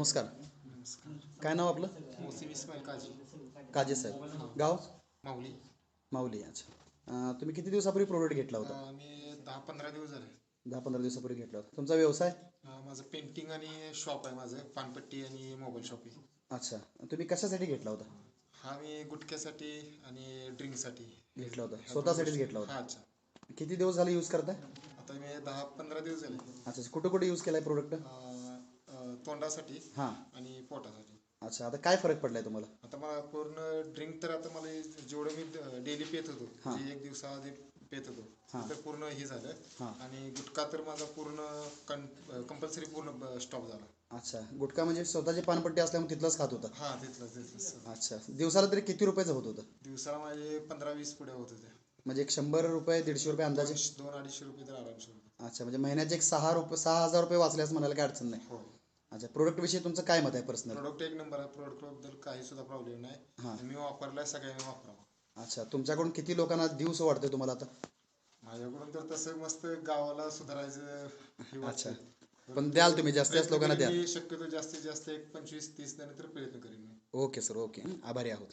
नमस्कार. काय नाव आपलं? मोसिम इस्माईल काजी. काजे साहेब. गाव? माऊली. माऊली अच्छा. तुम्ही किती दिवसापूर्वी प्रोडक्ट घेतला होता? मी दहा पंधरा दिवस झाले. दहा पंधरा दिवसापूर्वी घेतला होता. तुमचा व्यवसाय? अं, माझं पेंटिंग आणि शॉप आहे माझं. पानपट्टी आणि मोबाईल शॉप आहे अच्छा. तुम्ही कशासाठी घेतला होता? हा मी गुटख्यासाठी आणि ड्रिंकसाठी. घेतला होता. स्वतःसाठीच घेतला होता? अच्छा. किती दिवस झाले यूज करताय? आता मी दहा पंधरा दिवस झाले. अच्छा. कुठं कुठे यूज केलाय प्रोडक्ट अं, तोंडासाठी हां. आणि पोटासाठी. अच्छा आता काय फरक पडलाय तुम्हाला? आता मला पूर्ण ड्रिंक तर आता मला जेवढं मी डेली पेत होतो. जे एक दिवसाआधी पेत होतो तर पूर्ण हे. झालं. आणि गुटखा तर माझा पूर्ण कंपल्सरी पूर्ण स्टॉप झाला. अच्छा गुटखा म्हणजे स्वतःची पानपट्टी असल्यामुळे तिथलंच खात होता? हा तिथलंच तिथलंच. अच्छा दिवसाला तरी किती रुपयाचं होत होतं? दिवसाला माझे पंधरा वीस पुढे होत होते. म्हणजे एक शंभर रुपये दीडशे रुपये अंदाजे? दोन अडीचशे रुपये तर आरामशीर होते. अच्छा म्हणजे महिन्याचे एक सहा रुपये सहा हजार रुपये वाचल्यास म्हणायला काय अडचण नाही. हो. अच्छा प्रोडक्ट विषयी तुमचं काय मत आहे पर्सनल प्रोडक्ट एक नंबर आहे. प्रोडक्टबद्दल काही सुद्धा प्रॉब्लेम हा. नाही मी वापरलाय सगळ्यांनी वापरावा. अच्छा तुमच्याकडून किती लोकांना दिवस वाटतंय तुम्हाला आता? माझ्याकडून तर तसं मस्त गावाला सुधारायचं हे वाटतं. अच्छा. पण द्याल तुम्ही जास्तीत जास्त लोकांना द्याल. मी. शक्यतो जास्तीत जास्त एक पंचवीस तीस त्यानंतर प्रयत्न करेन मी. ओके सर ओके आभारी आहोत.